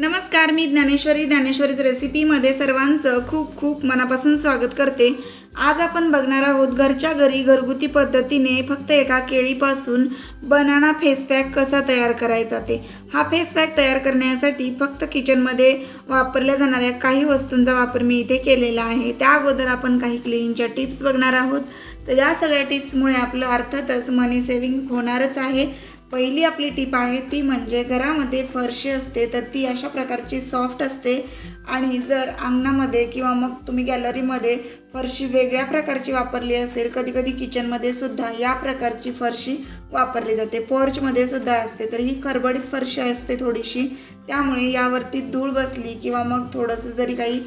नमस्कार मी ज्ञानेश्वरी. ज्ञानेश्वरीच रेसिपीमध्ये सर्वांचं खूप खूप मनापासून स्वागत करते. आज आपण बघणार आहोत घरच्या घरी घरगुती पद्धतीने फक्त एका केळीपासून बनाना फेस पॅक कसा तयार करायचा ते. हा फेस पॅक तयार करण्यासाठी फक्त किचनमध्ये वापरल्या जाणाऱ्या काही वस्तूंचा वापर मी इथे केलेला आहे. त्या अगोदर आपण काही क्लिनिंगच्या टिप्स बघणार आहोत. तर या सगळ्या टिप्समुळे आपलं अर्थातच मनी सेविंग होणारच आहे. पहिली आपली टीप आहे ती म्हणजे घरामध्ये फरशी असते तर ती अशा प्रकारची सॉफ्ट असते. आणि जर अंगणामध्ये किंवा मग तुम्ही गॅलरीमध्ये फरशी वेगळ्या प्रकारची वापरली असेल कधी कधी किचनमध्ये सुद्धा या प्रकारची फरशी वापरली जाते. पोर्चमध्ये सुद्धा असते तर ही खरबडीत फरशी असते थोडीशी. त्यामुळे यावरती धूळ बसली किंवा मग थोडंसं जरी काही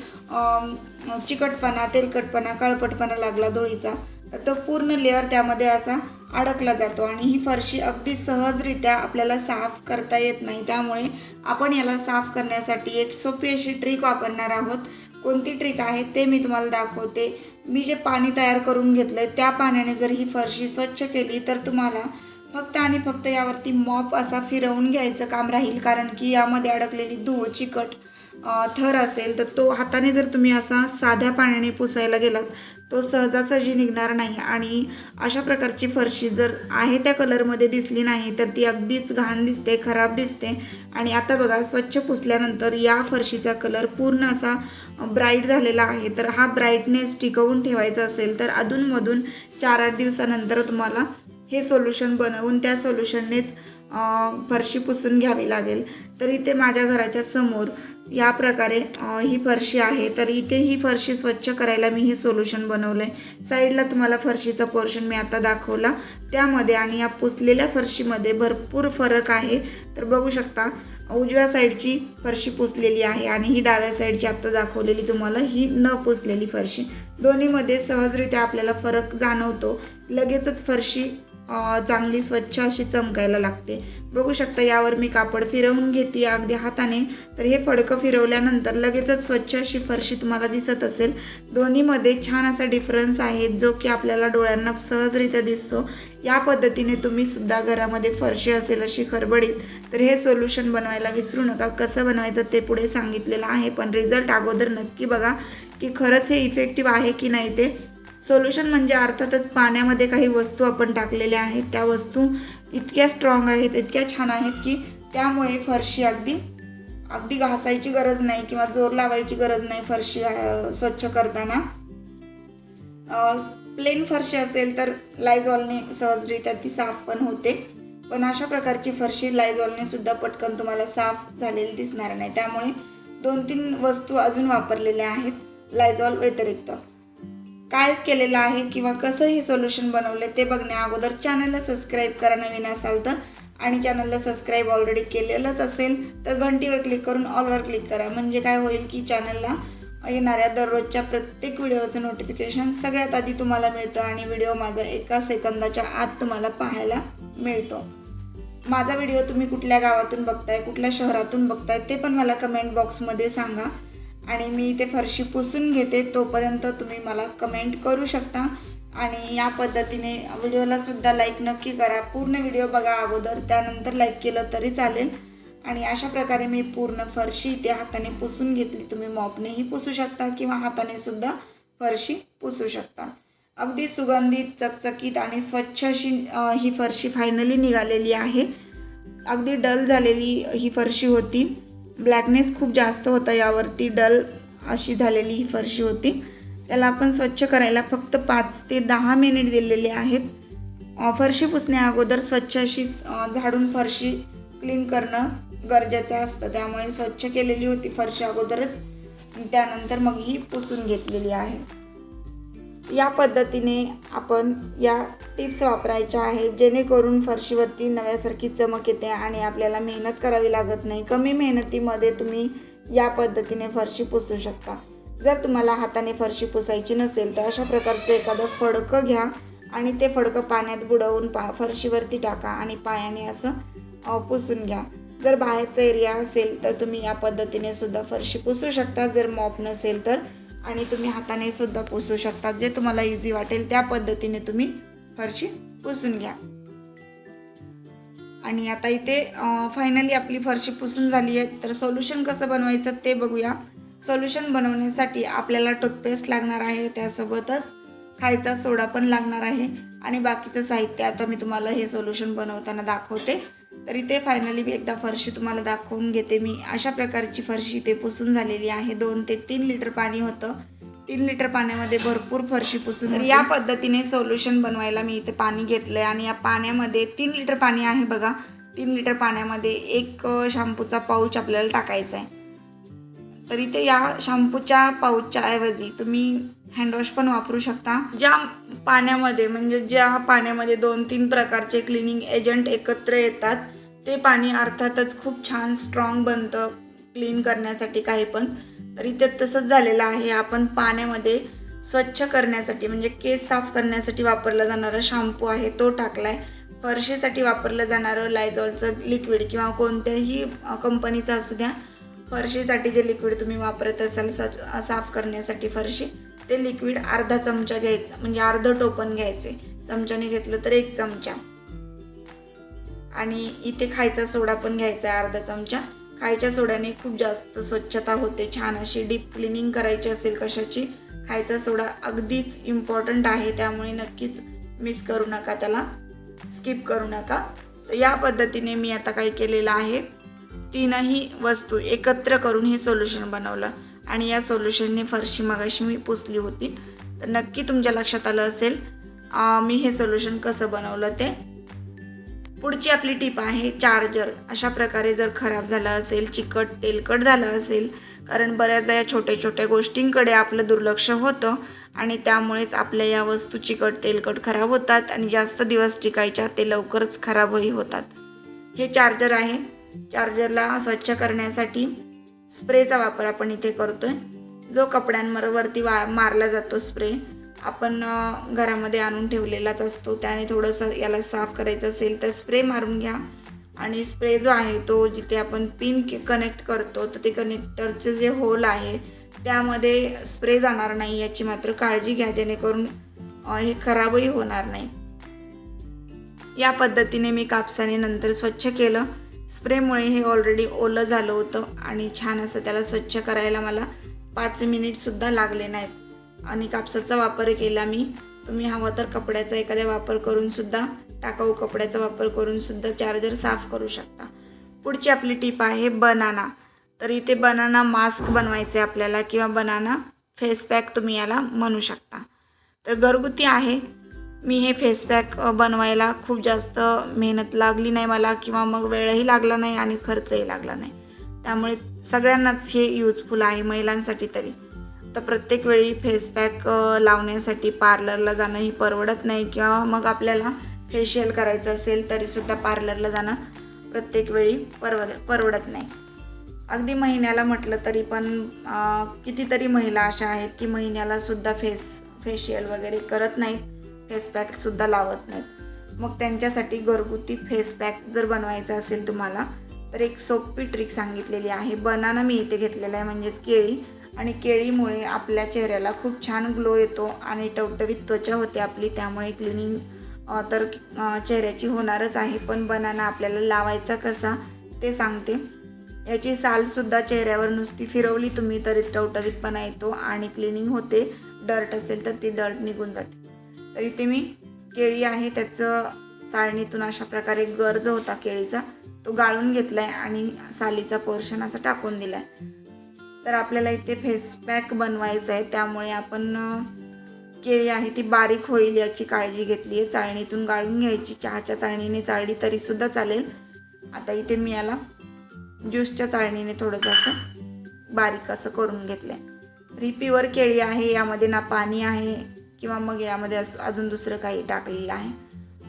चिकटपणा तेलकटपणा काळपटपणा लागला धुळीचा तर तो पूर्ण लेअर त्यामध्ये असा अडकला जातो आणि ही फरशी अगदी सहजरित्या आपल्याला साफ करता येत नाही. त्यामुळे आपण याला साफ करण्यासाठी एक सोपी अशी ट्रिक वापरणार आहोत. कोणती ट्रिक आहे ते मी तुम्हाला दाखवते. मी जे पाणी तयार करून घेतलं आहे त्या पाण्याने जर ही फरशी स्वच्छ केली तर तुम्हाला फक्त आणि फक्त यावरती मॉप असा फिरवून घ्यायचं काम राहील. कारण की यामध्ये अडकलेली धूळ चिकट थर असेल तर तो हाताने जर तुम्ही असा साध्या पाण्याने पुसायला गेलात तो सहजासहजी निघणार नाही. आणि अशा प्रकारची फरशी जर आहे त्या कलरमध्ये दिसली नाही तर ती अगदीच घाण दिसते खराब दिसते. आणि आता बघा स्वच्छ पुसल्यानंतर या फरशीचा कलर पूर्ण असा ब्राईट झालेला आहे. तर हा ब्राईटनेस टिकवून ठेवायचा असेल तर अधूनमधून चार आठ दिवसानंतर तुम्हाला हे सोल्युशन बनवून त्या सोल्युशननेच फरशी पुसून घ्यावी लागेल. तर इथे माझ्या घराच्या समोर या प्रकारे ही फरशी आहे. तर इथे ही फरशी स्वच्छ करायला मी हे सोल्युशन बनवलं आहे साईडला तुम्हाला फरशीचा पोर्शन मी आता दाखवला. त्यामध्ये आणि या पुसलेल्या फरशीमध्ये भरपूर फरक आहे. तर बघू शकता उजव्या साईडची फरशी पुसलेली आहे आणि ही डाव्या साईडची आत्ता दाखवलेली तुम्हाला ही न पुसलेली फरशी. दोन्हीमध्ये सहजरित्या आपल्याला फरक जाणवतो. लगेचच फरशी चांगली स्वच्छ अशी चमकायला लागते. बघू शकता यावर मी कापड फिरवून घेते अगदी हाताने. तर हे फडकं फिरवल्यानंतर लगेचच स्वच्छ अशी फरशी तुम्हाला दिसत असेल. दोन्हीमध्ये छान असा डिफरन्स आहे जो की आपल्याला डोळ्यांना सहजरित्या दिसतो. या पद्धतीने तुम्ही सुद्धा घरामध्ये फरशी असेल अशी खरबडीत तर हे सोल्युशन बनवायला विसरू नका. कसं बनवायचं ते पुढे सांगितलेलं आहे पण रिझल्ट अगोदर नक्की बघा की खरंच हे इफेक्टिव्ह आहे की नाही ते. सोल्युशन म्हणजे अर्थातच पाण्यामध्ये काही वस्तू आपण टाकलेल्या आहेत त्या वस्तू इतक्या स्ट्रॉंग आहेत इतक्या छान आहेत की त्यामुळे फरशी अगदी अगदी घासायची गरज नाही किंवा जोर लावायची गरज नाही फरशी स्वच्छ करताना. प्लेन फरशी असेल तर लायझॉलने सहजरित्या ती साफ पण होते. पण अशा प्रकारची फरशी लायझॉलने सुद्धा पटकन तुम्हाला साफ झालेली दिसणार नाही. त्यामुळे दोन तीन वस्तू अजून वापरलेल्या आहेत लायझॉल व्यतिरिक्त. काय केलेलं आहे किंवा कसं हे सोल्युशन बनवले ते बघण्या अगोदर चॅनलला सबस्क्राईब करा नवीन असाल तर. आणि चॅनलला सबस्क्राईब ऑलरेडी केलेलंच असेल तर घंटीवर क्लिक करून ऑलवर क्लिक करा. म्हणजे काय होईल की चॅनलला येणाऱ्या दररोजच्या प्रत्येक व्हिडिओचं नोटिफिकेशन सगळ्यात आधी तुम्हाला मिळतं आणि व्हिडिओ माझा एका सेकंदाच्या आत तुम्हाला पाहायला मिळतो. माझा व्हिडिओ तुम्ही कुठल्या गावातून बघताय कुठल्या शहरातून बघताय ते पण मला कमेंट बॉक्समध्ये सांगा. आणि मी ते फरशी पुसून घेते तोपर्यंत तुम्ही मला कमेंट करू शकता. आणि या पद्धतीने व्हिडिओला सुद्धा लाईक नक्की करा. पूर्ण व्हिडिओ बघा अगोदर त्यानंतर लाईक केलं तरी चालेल. आणि अशा प्रकारे मी पूर्ण फरशी इथे हाताने पुसून घेतली. तुम्ही मॉपनेही पुसू शकता किंवा हाताने सुद्धा फरशी पुसू शकता. अगदी सुगंधित चकचकीत आणि स्वच्छ अशी ही फरशी फायनली निघालेली आहे. अगदी डल झालेली ही फरशी होती. ब्लॅकनेस खूप जास्त होता यावरती डल अशी झालेली ही फरशी होती. त्याला आपण स्वच्छ करायला फक्त पाच ते दहा मिनिट दिलेले आहेत. फरशी पुसण्या अगोदर स्वच्छ अशी झाडून फरशी क्लीन करणं गरजेचं असतं. त्यामुळे स्वच्छ केलेली होती फरशी अगोदरच. त्यानंतर मग ही पुसून घेतलेली आहे. या पद्धतीने आपण या टिप्स वापरायच्या आहेत जेणेकरून फरशीवरती नव्यासारखी चमक येते आणि आपल्याला मेहनत करावी लागत नाही. कमी मेहनतीमध्ये तुम्ही या पद्धतीने फरशी पुसू शकता. जर तुम्हाला हाताने फरशी पुसायची नसेल तर अशा प्रकारचं एखादं फडकं घ्या आणि ते फडकं पाण्यात बुडवून पा फरशीवरती टाका आणि पायाने असं पुसून घ्या. जर बाहेरचा एरिया असेल तर तुम्ही या पद्धतीने सुद्धा फरशी पुसू शकता. जर मॉप नसेल तर आणि तुम्ही हाताने सुद्धा पुसू शकता जे तुम्हाला इझी वाटेल त्या पद्धतीने तुम्ही फरशी पुसून घ्या. आणि आता इथे फायनली आपली फरशी पुसून झाली आहे. तर सोल्युशन कसं बनवायचं ते बघूया. सोल्युशन बनवण्यासाठी आपल्याला टूथपेस्ट लागणार आहे. त्यासोबतच खायचा सोडा पण लागणार आहे. आणि बाकीचं साहित्य आता मी तुम्हाला हे सोल्युशन बनवताना दाखवते. तर इथे फायनली मी एकदा फरशी तुम्हाला दाखवून घेते. मी अशा प्रकारची फरशी इथे पुसून झालेली आहे. दोन ते तीन लिटर पाणी होतं. तीन लिटर पाण्यामध्ये भरपूर फरशी पुसून या पद्धतीने सोल्युशन बनवायला मी इथे पाणी घेतलं आहे आणि या पाण्यामध्ये तीन लिटर पाणी आहे बघा. तीन लिटर पाण्यामध्ये एक शॅम्पूचा पाऊच आपल्याला टाकायचा आहे तर इथे या शॅम्पूच्या पाऊचच्या ऐवजी तुम्ही हँडवॉश पण वापरू शकता. ज्या पाण्यामध्ये म्हणजे ज्या पाण्यामध्ये दोन तीन प्रकारचे क्लिनिंग एजंट एकत्र येतात ते पाणी अर्थातच खूप छान स्ट्रॉंग बनतं क्लीन करण्यासाठी काही पण. तर इथे तसंच झालेलं आहे. आपण पाण्यामध्ये स्वच्छ करण्यासाठी म्हणजे केस साफ करण्यासाठी वापरला जाणारा शॅम्पू आहे तो टाकलाय. फरशीसाठी वापरलं जाणारं लायझॉलचं लिक्विड किंवा कोणत्याही कंपनीचं असू द्या. फरशीसाठी जे लिक्विड तुम्ही वापरत असाल साफ करण्यासाठी फरशी. ते लिक्विड अर्धा चमचा घ्यायचं म्हणजे अर्धं टोपण घ्यायचे. चमच्याने घेतलं तर एक चमचा. आणि इथे खायचा सोडा पण घ्यायचा आहे अर्धा चमचा. खायच्या सोड्याने खूप जास्त स्वच्छता होते छान अशी डीप क्लिनिंग करायची असेल कशाची खायचा सोडा अगदीच इम्पॉर्टंट आहे त्यामुळे नक्कीच मिस करू नका त्याला स्किप करू नका. तर या पद्धतीने मी आता काय केलेलं आहे तीनही वस्तू एकत्र करून हे सोल्युशन बनवलं. आणि या सोल्युशनने फरशी मगाशी मी पुसली होती. तर नक्की तुमच्या लक्षात आलं असेल मी हे सोल्युशन कसं बनवलं ते. पुढची आपली टीप आहे चार्जर अशा प्रकारे जर खराब झालं असेल चिकट तेलकट झालं असेल कारण बऱ्याचदा या छोट्या छोट्या गोष्टींकडे आपलं दुर्लक्ष होतं आणि त्यामुळेच आपल्या या वस्तू चिकट तेलकट खराब होतात आणि जास्त दिवस टिकायच्या ते लवकरच खराबही होतात. हे चार्जर आहे. चार्जरला स्वच्छ करण्यासाठी स्प्रेचा वापर आपण इथे करतो आहे जो कपड्यांवर वरती वा मारला जातो स्प्रे. आपण घरामध्ये आणून ठेवलेलाच असतो. त्याने थोडंसं याला साफ करायचं असेल तर स्प्रे मारून घ्या. आणि स्प्रे जो आहे तो जिथे आपण पिन कनेक्ट करतो तर ते कनेक्टरचे जे होल आहे त्यामध्ये स्प्रे जाणार नाही याची मात्र काळजी घ्या जेणेकरून हे खराबही होणार नाही. या पद्धतीने मी कापसाने नंतर स्वच्छ केलं. स्प्रेमुळे हे ऑलरेडी ओलं झालं होतं आणि छान असं त्याला स्वच्छ करायला मला पाच मिनिटसुद्धा लागले नाहीत. आणि कापसाचा वापर केला मी. तुम्ही हवा तर कपड्याचा एखाद्या वापर करूनसुद्धा टाकाऊ कपड्याचा वापर करूनसुद्धा चार्जर साफ करू शकता. पुढची आपली टीप आहे बनाना तर इथे बनाना मास्क बनवायचे आपल्याला किंवा बनाना फेस पॅक तुम्ही याला म्हणू शकता. तर घरगुती आहे मी हे फेस पॅक बनवायला खूप जास्त मेहनत लागली नाही मला किंवा मग वेळही लागला नाही आणि खर्चही लागला नाही. त्यामुळे सगळ्यांनाच हे यूजफुल आहे महिलांसाठी तरी. तर प्रत्येक वेळी फेस पॅक लावण्यासाठी पार्लरला जाणं ही परवडत नाही किंवा मग आपल्याला फेशियल करायचं असेल तरीसुद्धा पार्लरला जाणं प्रत्येक वेळी परवड परवडत नाही. अगदी महिन्याला म्हटलं तरी पण कितीतरी महिला अशा आहेत की महिन्यालासुद्धा फेस फेशियल वगैरे करत नाहीत. फेस पॅकसुद्धा लावत नाहीत. मग त्यांच्यासाठी घरगुती फेस पॅक जर बनवायचा असेल तुम्हाला तर एक सोपी ट्रिक सांगितलेली आहे. बनाना मी इथे घेतलेला आहे म्हणजेच केळी. आणि केळीमुळे आपल्या चेहऱ्याला खूप छान ग्लो येतो आणि टवटवीत त्वचा होते आपली त्यामुळे क्लिनिंग तर चेहऱ्याची होणारच आहे. पण बनाना आपल्याला लावायचा कसा ते सांगते. याची सालसुद्धा चेहऱ्यावर नुसती फिरवली तुम्ही तरी टवटवीतपणा येतो आणि क्लिनिंग होते. डर्ट असेल तर ती डर्ट निघून जाते. तर इथे मी केळी आहे त्याचं चाळणीतून अशा प्रकारे गर जो होता केळीचा. तो गाळून घेतला आहे आणि सालीचा पोर्शन असा टाकून दिला आहे तर आपल्याला इथे फेस पॅक बनवायचं आहे. त्यामुळे आपण केळी आहे ती बारीक होईल याची काळजी घेतली आहे. चाळणीतून गाळून घ्यायची. चहाच्या चाळणीने चाळली तरीसुद्धा चालेल. आता इथे मी याला ज्यूसच्या चाळणीने थोडंसं असं बारीक असं करून घेतलं आहे रिपीवर ही प्युअर केळी आहे. यामध्ये ना पाणी आहे किंवा मग यामध्ये असं अजून दुसरं काही टाकलेलं आहे.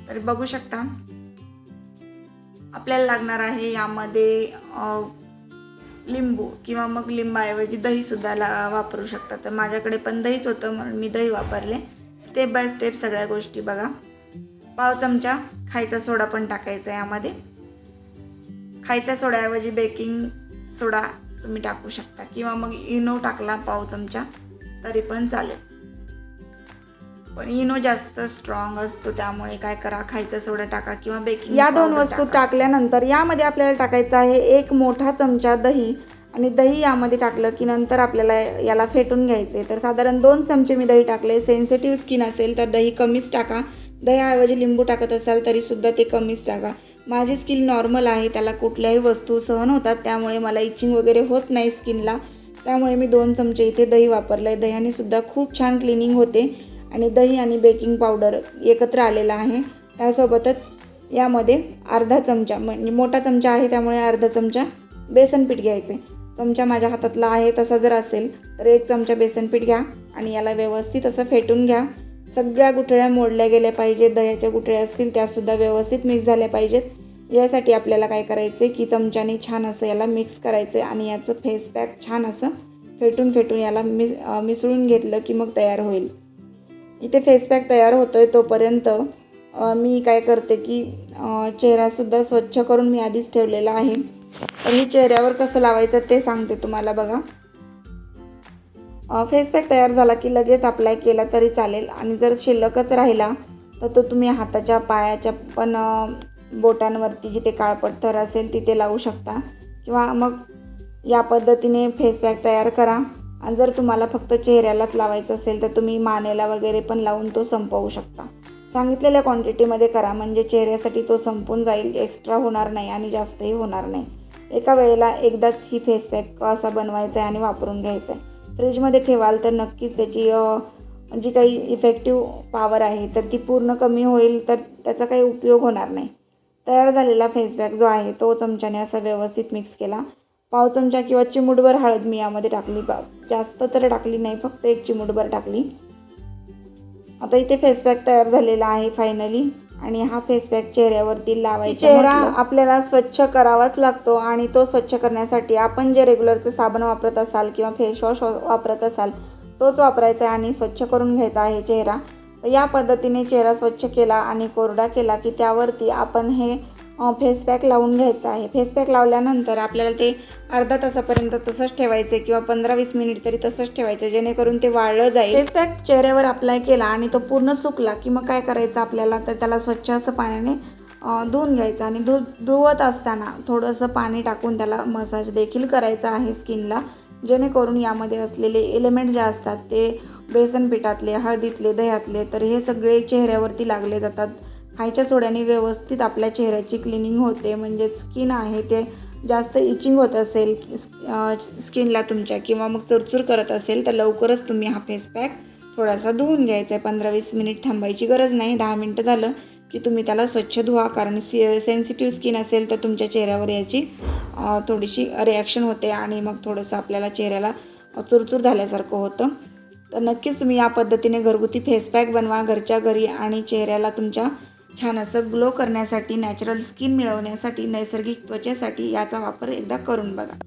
तर बघू शकता. आपल्याला लागणार आहे यामध्ये लिंबू किंवा मग लिंबाऐवजी दहीसुद्धा ला वापरू शकता. तर माझ्याकडे पण दहीच होतं म्हणून मी दही वापरले. स्टेप बाय स्टेप सगळ्या गोष्टी बघा. पाव चमचा खायचा सोडा पण टाकायचा आहे यामध्ये. खायच्या सोड्याऐवजी बेकिंग सोडा तुम्ही टाकू शकता. किंवा मग इनो टाकला पाव चमचा तरी पण चालेल. पण इनो जास्त स्ट्रॉंग असतो त्यामुळे काय करा खायचा सोडा टाका किंवा बेकिंग या दोन वस्तू टाकल्यानंतर यामध्ये आपल्याला टाकायचं आहे एक मोठा चमचा दही आणि दही यामध्ये टाकलं की नंतर आपल्याला याला फेटून घ्यायचे तर साधारण दोन चमचे मी दही टाकले. सेन्सिटिव्ह स्किन असेल तर दही कमीच टाका. दह्याऐवजी लिंबू टाकत असाल तरीसुद्धा ते कमीच टाका. माझी स्किन नॉर्मल आहे त्याला कुठल्याही वस्तू सहन होतात त्यामुळे मला इचिंग वगैरे होत नाही स्किनला त्यामुळे मी दोन चमचे इथे दही वापरलं आहे दह्याने सुद्धा खूप छान क्लिनिंग होते. आणि दही आणि बेकिंग पावडर एकत्र आलेला आहे. त्यासोबतच यामध्ये अर्धा चमचा म्हणजे मोठा चमचा आहे त्यामुळे अर्धा चमचा बेसन पीठ घ्यायचे. चमचा माझ्या हातातला आहे तसा जर असेल तर एक चमचा बेसन पीठ घ्या आणि याला व्यवस्थित असं फेटून घ्या. सगळ्या गुठळ्या मोडल्या गेल्या पाहिजेत दह्याच्या गुठळ्या असतील त्यासुद्धा व्यवस्थित मिक्स झाल्या पाहिजेत. यासाठी आपल्याला काय करायचं की चमच्याने छान असं याला मिक्स करायचं आणि याचं फेस पॅक छान असं फेटून फेटून याला मिस मिसळून घेतलं की मग तयार होईल. इथे फेस पॅक तयार होतो आहे तोपर्यंत मी काय करते की चेहरासुद्धा स्वच्छ करून मी आधीच ठेवलेला आहे. तर मी चेहऱ्यावर कसं लावायचं ते सांगते तुम्हाला बघा. फेस पॅक तयार झाला की लगेच अप्लाय केला तरी चालेल. आणि जर शिल्लकच राहिला तर तो तुम्ही हाताच्या पायाच्या पण बोटांवरती जिथे काळपट थर असेल तिथे लावू शकता. किंवा मग या पद्धतीने फेस पॅक तयार करा. आणि जर तुम्हाला फक्त चेहऱ्यालाच लावायचं असेल तर तुम्ही मानेला वगैरे पण लावून तो संपवू शकता. सांगितलेल्या क्वांटिटीमध्ये करा म्हणजे चेहऱ्यासाठी तो संपून जाईल एक्स्ट्रा होणार नाही आणि जास्तही होणार नाही. एका वेळेला एकदाच ही फेस पॅक असा बनवायचा आहे आणि वापरून घ्यायचा आहे. फ्रीजमध्ये ठेवाल तर नक्कीच त्याची जी काही इफेक्टिव्ह पॉवर आहे तर ती पूर्ण कमी होईल तर त्याचा काही उपयोग होणार नाही. तयार झालेला फेस पॅक जो आहे तो चमच्याने असा व्यवस्थित मिक्स केला. पाव चमचा किंवा चिमूटभर हळद मी यामध्ये टाकली. बा जास्त तर टाकली नाही फक्त एक चिमूटभर टाकली. आता इथे फेस पॅक तयार झालेला आहे फायनली आणि हा फेस पॅक चेहऱ्यावरती लावायचा चेहरा आपल्याला स्वच्छ करावाच लागतो आणि तो स्वच्छ करण्यासाठी आपण जे रेग्युलरचं साबण वापरत असाल किंवा फेसवॉश वापरत असाल तोच वापरायचा आहे आणि स्वच्छ करून घ्यायचा आहे चेहरा. तर या पद्धतीने चेहरा स्वच्छ केला आणि कोरडा केला की त्यावरती आपण हे फेस पॅक लावून घ्यायचं आहे. फेस पॅक लावल्यानंतर आपल्याला ते अर्धा तासापर्यंत तसंच ठेवायचं किंवा पंधरा वीस मिनिट तरी तसंच ठेवायचं जेणेकरून ते वाळलं जाईल. फेसपॅक चेहऱ्यावर अप्लाय केला आणि तो पूर्ण सुकला की मग काय करायचं आपल्याला? तर त्याला स्वच्छ असं पाण्याने धुवून घ्यायचं आणि धु धुवत असताना थोडंसं पाणी टाकून त्याला मसाज देखील करायचा आहे स्किनला जेणेकरून यामध्ये असलेले एलिमेंट जे असतात ते बेसन पिठातले हळदीतले दह्यातले तर हे सगळे चेहऱ्यावरती लागले जातात. खायच्या सोड्याने व्यवस्थित आपल्या चेहऱ्याची क्लिनिंग होते. म्हणजे स्किन आहे ते जास्त इचिंग होत असेल स्किनला तुमच्या किंवा मग चुरचूर करत असेल तर लवकरच तुम्ही हा फेस पॅक थोडासा धुवून घ्यायचा आहे. पंधरा वीस मिनिट थांबायची गरज नाही. दहा मिनटं झालं की तुम्ही त्याला स्वच्छ धुवा. कारण सी सेन्सिटिव्ह स्किन असेल तर तुमच्या चेहऱ्यावर याची थोडीशी रिॲक्शन होते आणि मग थोडंसं आपल्याला चेहऱ्याला चुरचूर झाल्यासारखं होतं. तर नक्कीच तुम्ही या पद्धतीने घरगुती फेस पॅक बनवा. घरच्या घरी आणि चेहऱ्याला तुमच्या छान असं ग्लो करण्यासाठी नॅचरल स्किन मिळवण्यासाठी नैसर्गिक त्वचेसाठी याचा वापर एकदा करून बघा.